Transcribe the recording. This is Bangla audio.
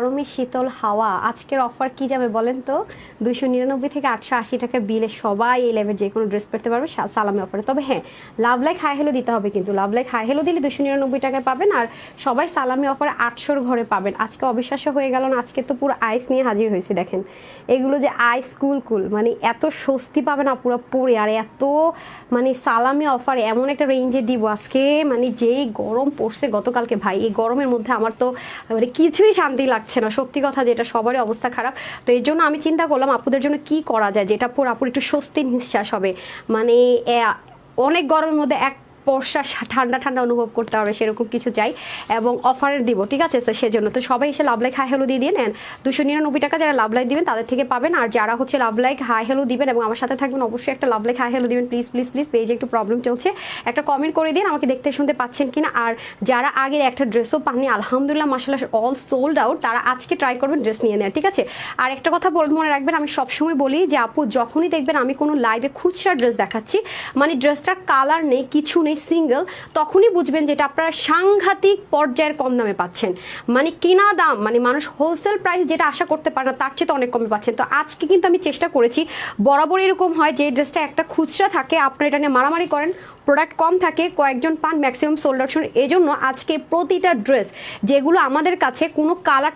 গরমে শীতল হাওয়া, আজকের অফার কি যাবে বলেন তো? দুইশো নিরানব্বই থেকে আটশো আশি টাকা বিলে সবাই এই লেভেল যে কোনো ড্রেস পরতে পারবে সালামি অফারে তবে হ্যাঁ লাভ লাইক হাই হেলো দিতে হবে কিন্তু। লাভ লাইক হাই হেলো দিলে দুশো নিরানব্বই টাকায় পাবেন আর সবাই সালামি অফারে আটশোর ঘরে পাবেন। আজকে অবিশ্বাস্য হয়ে গেল না, আজকে তো পুরো আইস নিয়ে হাজির হয়েছে, দেখেন। এগুলো যে আইস কুল কুল মানে এত স্বস্তি পাবে না পুরো পরে, আর এত মানে সালামি অফার এমন একটা রেঞ্জে দিব আজকে মানে যেই গরম পড়ছে গতকালকে। ভাই, এই গরমের মধ্যে আমার তো মানে কিছুই শান্তি লাগছে না। সত্যি কথা যেটা সবারই অবস্থা খারাপ। তো এর জন্য আমি চিন্তা করলাম আপুদের জন্য কি করা যায়, যেটা পর আপুর একটু স্বস্তির নিঃশ্বাস হবে। মানে অনেক গরমের মধ্যে এক বর্ষা ঠান্ডা ঠান্ডা অনুভব করতে হবে, সেরকম কিছু চাই এবং অফারের দিব, ঠিক আছে? তো সেজন্য তো সবাই এসে লাভ লাইক, হাই হেলো দিয়ে দিয়ে নেন। দুশো নিরানব্বই টাকা যারা লাভ লাইক দিবেন, তাদের থেকে পাবেন। আর যারা হচ্ছে লাভ লাইক, হাই হেলো দিবেন এবং আমার সাথে থাকবেন, অবশ্যই একটা লাভ লাইক, হাই হেলো দিবেন। প্লিজ প্লিজ প্লিজ পেজে একটু প্রবলেম চলছে। একটা কমেন্ট করে দিন, আমাকে দেখতে শুনতে পাচ্ছেন কিনা। আর যারা আগে একটা ড্রেসও পাননি, আলহামদুলিল্লাহ মাসাল্লাহ অল সোল্ড আউট তারা আজকে ট্রাই করবেন ড্রেস নিয়ে নেয় ঠিক আছে? আর একটা কথা বল মনে রাখবেন, আমি সবসময় বলি যে, আপু, যখনই দেখবেন আমি কোনো লাইভে খুচরা ড্রেস দেখাচ্ছি মানে ড্রেসটার কালার নেই, কিছু নেই সিঙ্গেল তখনই বুঝবেন যেটা আপনারা সাংঘাতিক পর্যায়ের কম দামে পাচ্ছেন। মানে কেনা দাম মানে মানুষ হোলসেল প্রাইস যেটা আশা করতে পারে না, তার চেয়ে তো অনেক কমে পাচ্ছেন। তো আজকে কিন্তু আমি চেষ্টা করেছি, বরাবর এরকম হয় যে ড্রেসটা একটা খুচরা থাকে, আপনারা এটা নিয়ে মারামারি করেন প্রোডাক্ট কম থাকে, কয়েকজন পান ম্যাক্সিমাম সোল্ড এই জন্য আজকে প্রতিটা ড্রেস যেগুলো আমাদের কাছে কোনো কালার